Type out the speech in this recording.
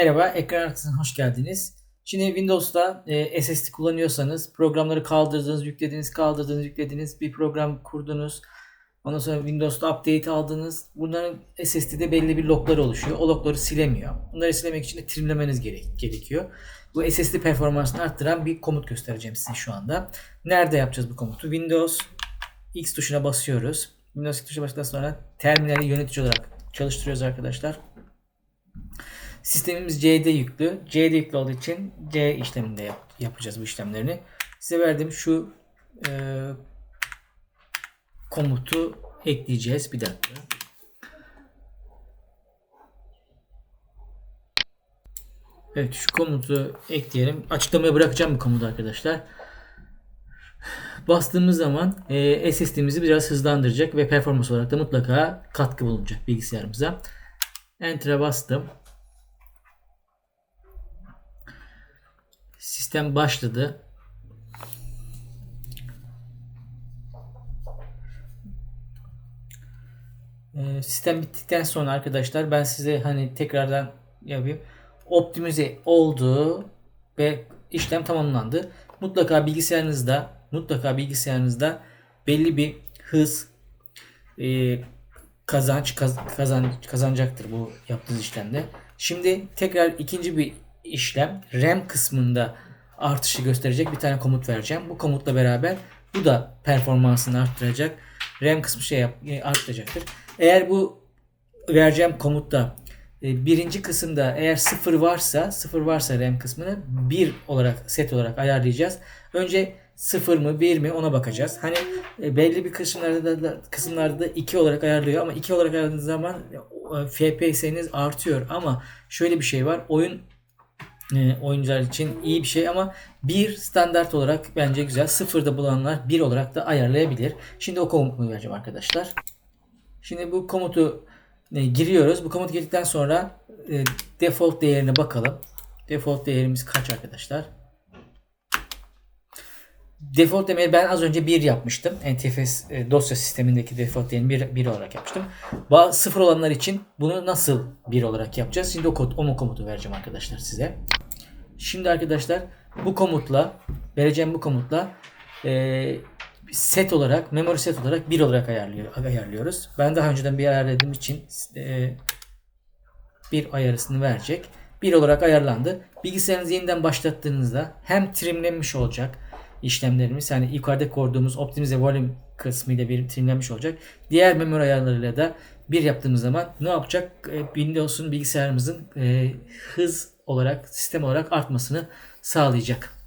Merhaba, ekran arkasına hoş geldiniz. Şimdi Windows'ta e, SSD kullanıyorsanız programları kaldırdınız, yüklediniz, kaldırdınız, yüklediniz, bir program kurdunuz. Ondan sonra Windows'ta update aldınız. Bunların SSD'de belli bir logları oluşuyor. O logları silemiyor. Bunları silemek için de trimlemeniz gerek, gerekiyor. Bu SSD performansını arttıran bir komut göstereceğim size şu anda. Nerede yapacağız bu komutu? Windows X tuşuna basıyoruz. Windows X tuşuna bastıktan sonra terminali yönetici olarak çalıştırıyoruz arkadaşlar. Sistemimiz C'de yüklü. C'de yüklü olduğu için C işleminde yap, yapacağız bu işlemlerini. Size verdiğim şu e, komutu ekleyeceğiz. Bir dakika. Evet şu komutu ekleyelim. Açıklamaya bırakacağım bu komutu arkadaşlar. Bastığımız zaman e, SSD'mizi biraz hızlandıracak ve performans olarak da mutlaka katkı bulunacak bilgisayarımıza. Enter'a bastım. Sistem başladı. Ee, sistem bittikten sonra arkadaşlar ben size hani tekrardan yapayım. Optimize oldu ve işlem tamamlandı. Mutlaka bilgisayarınızda mutlaka bilgisayarınızda belli bir hız e, kazanç kaz, kazan, kazanacaktır bu yaptığınız işlemde. Şimdi tekrar ikinci bir işlem RAM kısmında artışı gösterecek bir tane komut vereceğim. Bu komutla beraber bu da performansını arttıracak. RAM kısmı şey yap, e, artacaktır. Eğer bu vereceğim komutta e, birinci kısımda eğer sıfır varsa sıfır varsa RAM kısmını bir olarak set olarak ayarlayacağız. Önce sıfır mı bir mi ona bakacağız. Hani e, belli bir kısımlarda da kısımlarda da 2 olarak ayarlıyor ama 2 olarak ayarladığınız zaman FPS'niz artıyor ama şöyle bir şey var. Oyun e, oyuncular için iyi bir şey ama bir standart olarak bence güzel. Sıfırda bulanlar bir olarak da ayarlayabilir. Şimdi o komutu vereceğim arkadaşlar. Şimdi bu komutu e, giriyoruz. Bu komut girdikten sonra e, default değerine bakalım. Default değerimiz kaç arkadaşlar? Default değeri ben az önce 1 yapmıştım. NTFS e, dosya sistemindeki default değerini 1, 1 olarak yapmıştım. Ba sıfır olanlar için bunu nasıl 1 olarak yapacağız? Şimdi o, kod, o komutu vereceğim arkadaşlar size. Şimdi arkadaşlar bu komutla vereceğim bu komutla e, set olarak memory set olarak 1 olarak ayarlıyor, ayarlıyoruz. Ben daha önceden bir ayarladığım için e, bir ayarısını verecek. 1 olarak ayarlandı. Bilgisayarınızı yeniden başlattığınızda hem trimlenmiş olacak işlemlerimiz yani yukarıda koyduğumuz optimize volume kısmıyla bir trimlenmiş olacak. Diğer memory ayarlarıyla da bir yaptığımız zaman ne yapacak? E, Windows'un bilgisayarımızın e, hız olarak sistem olarak artmasını sağlayacak.